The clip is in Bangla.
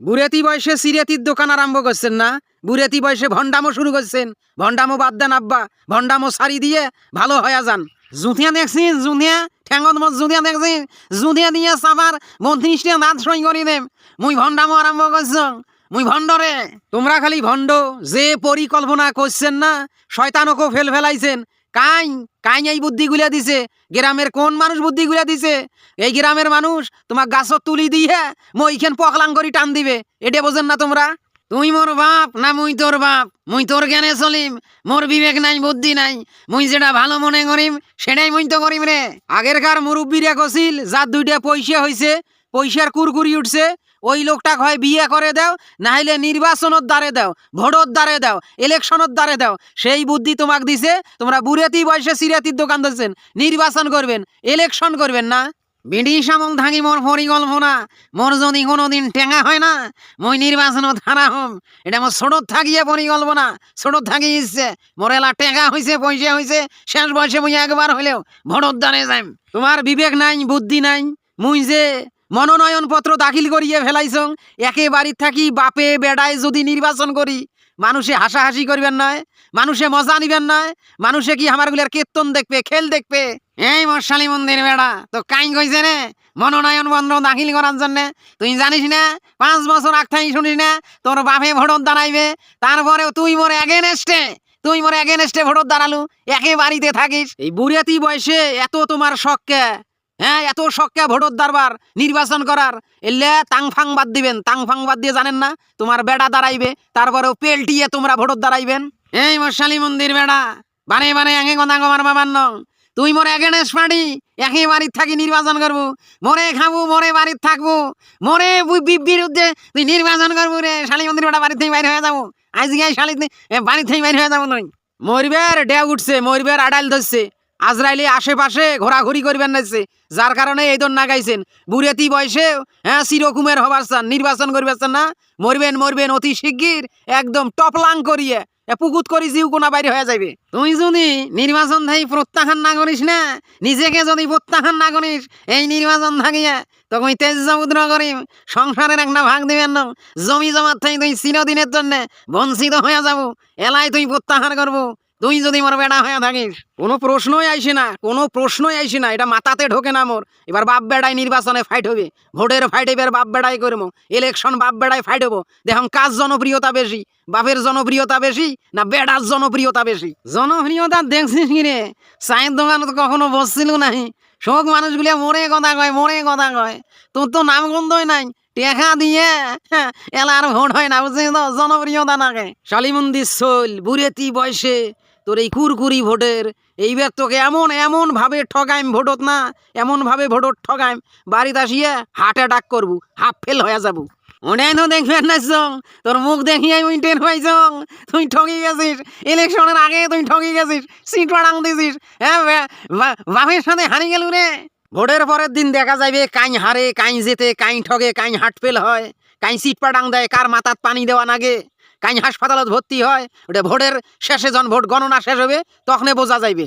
বুড়েতি বয়সে সিরিয়াতির দোকান আরম্ভ করছেন না। বুড়েতি বয়সে ভণ্ডামো শুরু করছেন। ভণ্ডামো বাদ দেন আব্বা। ভণ্ডামো সারি দিয়ে ভালো হয়ে যান। জুথিয়া দেখছি, জুথিয়া ঠ্যাঙ্গত মত জুথিয়া দেখছি। জুথিয়া দিয়ে সাবার বত্রিশটা দাঁত সই করি দেম মুই ভণ্ডামো আরম্ভ করছ। মুই ভণ্ডরে তোমরা খালি ভণ্ড। যে পরিকল্পনা করছেন না শয়তানকও ফেল ফেলাইছেন। কাই কাই এই বুদ্ধিগুলা দিছে। গ্রামের কোন মানুষ বুদ্ধিগুলা দিছে? এই গ্রামের মানুষ তোমার গাছত তুলি দিয়ে মইখান পকলাং করি টান দিবে। এটা বোঝেন না তোমরা? তুই মোর বাপ না মুই তোর বাপ? মুই তোর জ্ঞানে চলিম, মোর বিবেক নাই, বুদ্ধি নাই। মুই যেটা ভালো মনে করিম, সেটাই মুই তো করিম রে। আগেরকার মুরব্বীরা কছিল যার দুইটা পয়সা হইছে পয়সার কুরকুরি উঠছে, ওই লোকটা হয় বিয়ে করে দাও নাহলে নির্বাচনত দ্বারে দাও, ভোটর দ্বারে দাও ইলেকশনত দ্বারে দাও। সেই বুদ্ধি তোমাক দিছে, তোমরা বুড়েতি বয়সে সিরাতির দোকান দিচ্ছেন নির্বাচন করবেন, ইলেকশন করবেন না। বিডি সামল থাকি মোর পরিকল্পনা, মোর যদি কোনোদিন টেঙা হয় না, মই নির্বাচনত হারা হম। এটা মোর ছোটত থাকিয়ে পরিকল্পনা, ছোটত থাকি ইচ্ছে মোর এলা টেঙা হয়েছে পয়সা হয়েছে শেষ বয়সে মই একবার হইলেও ভোটর দ্বারে যাইম। তোমার বিবেক নাই, বুদ্ধি নাই, মুই যে মনোনয়ন পত্র দাখিল করিয়ে ফেলাইছং। একে বাড়ির থাকি বাপে বেড়ায় যদি নির্বাচন করি, মানুষে হাসাহাসি করবেন নয় মানুষে মজা নিবেন নয় মানুষে কি আমারগুলার কীর্তন দেখবে, খেল দেখবে? এই মশালি মন্দির বেড়া, তো কাই কইছে রে মনোনয়ন পত্র দাখিল করার জন্য। তুই জানিস না, পাঁচ বছর আগ থাকি শুনিস না, তোর বাপে ভোটর দাঁড়াইবে, তারপরেও তুই মোর এগেনেস্টে, তুই মোর এগেনেস্টে ভোটর দাঁড়ালু, একে বাড়িতে থাকিস। এই বুড়িয়াতি বয়সে এত তোমার শখকে হ্যাঁ এত শখকে ভোটর দারবার, নির্বাচন করার। এলে তাং ফাং বাদ দিবেন। তাং ফাং বাদ দিয়ে জানেন না, তোমার বেড়া দাঁড়াইবে, তারপরেও পেলটিয়ে তোমরা ভোটর দাঁড়াইবেন। এই মশালি মন্দির বেড়া, বানে বানে এঙে গদা গমার বাবার নং তুই মোরে এগেনেস্ট পার্টি একই বাড়ির থাকি নির্বাচন করব। মরে খাব, মরে বাড়ির থাকব। মরে বিরুদ্ধে তুই নির্বাচন করব রে। শালি মন্দির বেড়া বাড়ির থেকে বাইরে হয়ে যাব। আজকে শালি বাড়ির থেকে বাইরে হয়ে যাব নই। মরবের ডেউ উঠছে মরবের আড়াইল ধরছে। আজরাইলে আশেপাশে ঘোরাঘুরি করবেন নাইছে, যার কারণে এই দন নাগাইছেন। বুড়েতি বয়সে হ্যাঁ চিরকুমের হবার চান, নির্বাচন করবে চান না। মরবেন মরবেন অতি শিগগির, একদম টপলাং করিয়ে পুকুত করি জিউ কোনা বাইরে হয়ে যাবে তুই যদি নির্বাচন থাই প্রত্যাখ্যান না করিস না, নিজেকে যদি প্রত্যাখ্যান না করিস, এই নির্বাচন থাকিয়ে তখন তেজ সমুদ্র করিম, সংসারের একটা ভাগ দিবেন না। জমি জমার থাই তুই চিরদিনের জন্য বঞ্চিত হয়ে যাব, এলাই তুই প্রত্যাহার করব। তুই যদি মোর বেড়া হয়ে থাকিস কোনো প্রশ্নই আইসে না কোনো প্রশ্নই আইসে না এটা মাথাতে ঢোকে না মোর। এবার বাপ বেড়াই নির্বাচনে ফাইট হবে ভোটের ফাইট এবার বাপ বেড়াই করব ইলেকশন বাপ বেড়াই ফাইট হব। দেখুন কাজ জনপ্রিয়তা বেশি বাপের জনপ্রিয়তা বেশি না বেড়ার জনপ্রিয়তা বেশি? জনপ্রিয়তা দেখছিস কি রে? চায়ের দোকানে তো কখনো বসছিল নাহি। শোক মানুষগুলো মরে কথা কয় মরে কথা কয়। তোর তো নাম গন্ধই নাই টেকা দিয়ে হ্যাঁ, এলার ভোট হয় না বুঝলি তো? জনপ্রিয়তা নাকে। শালিমন্দির সোল বুড়েতি বয়সে তোর এই কুরকুরি ভোটের। এইবার তোকে এমন এমন ভাবে ঠগাইম ভোটত না, এমন ভাবে ভোটত ঠগাইম, বাড়িতে আসিয়ে হার্ট অ্যাটাক করবু হাফ ফেল হয়ে যাব। তো দেখবেন না তোর মুখ দেখিয়ে উই টের পাইছং তুই ঠকি গেছিস ইলেকশনের আগে তুই ঠকি গেছিস সিট বাড়াং দিছিস হ্যাঁ বাপের সাথে হারি গেল রে। ভোটের পরের দিন দেখা যাবে কাইন হারে, কাইন জেতে, কাইন ঠগে, কাইন হাট ফেল হয়, কাইন সিট পাডাং দেয়, কার মাথাত পানি দেওয়া নাগে। কাইন হাসপাতালত ভর্তি হয়, ওটা ভোটের শেষে যখন ভোট গণনা শেষ হবে, তখনই বোঝা যাইবে।